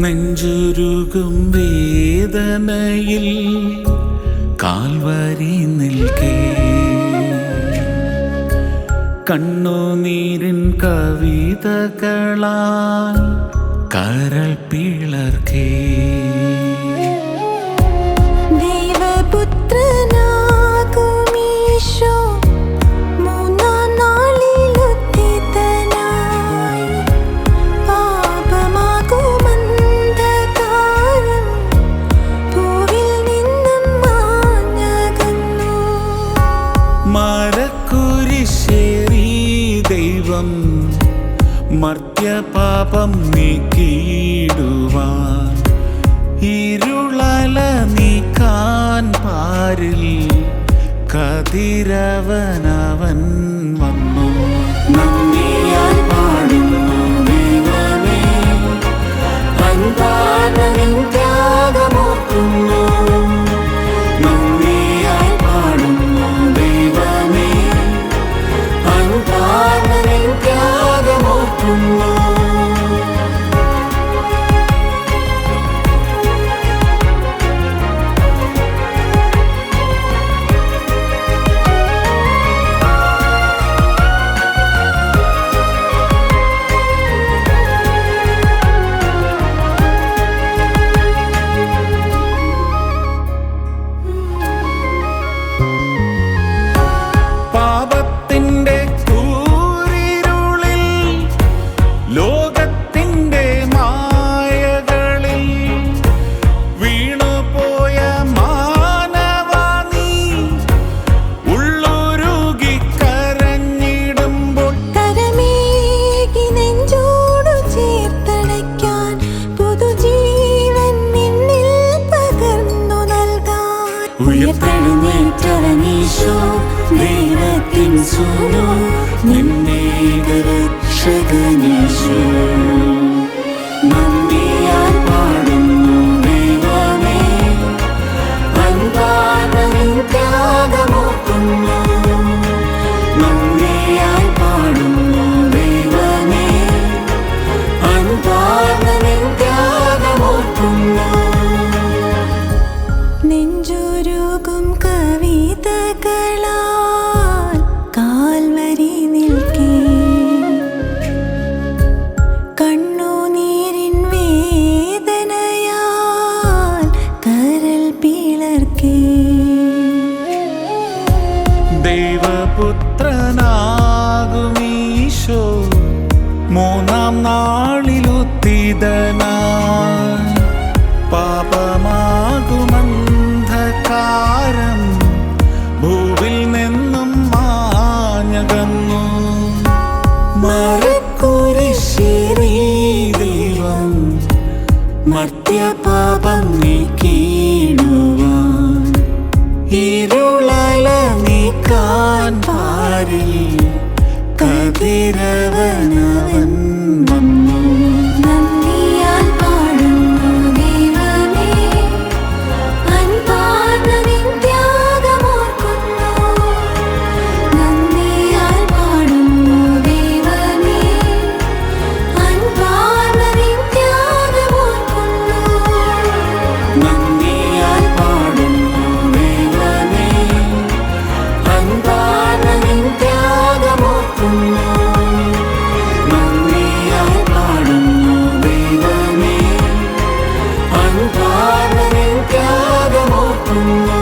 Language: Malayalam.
നെഞ്ചുരുകും വേദനയിൽ കാൽവരി നിൽക്കേ. കണ്ണുനീരിൻ കവിതകളാൽ കരൾ പിളർക്കേ. മരക്കുരിശേറി ദൈവം മർത്യപാപം നീക്കിയിടുവാൻ. ഇരുളല നീക്കാൻ പാരിൽ കതിരവനവൻ యేసును నిన్నే గరక్షగా മൂന്നാം നാളിലുത്തിതനായി പാപമാകുമന്ധകാരം ഭൂവിൽ നിന്നും മാഞ്ഞകന്നു. മരക്കുരിശേറി ദൈവം മർത്യപാപം നീക്കിയിടുവാൻ. ഇരുളല നീക്കാൻ പാരിൽ കതിരവനവൻ Thank you.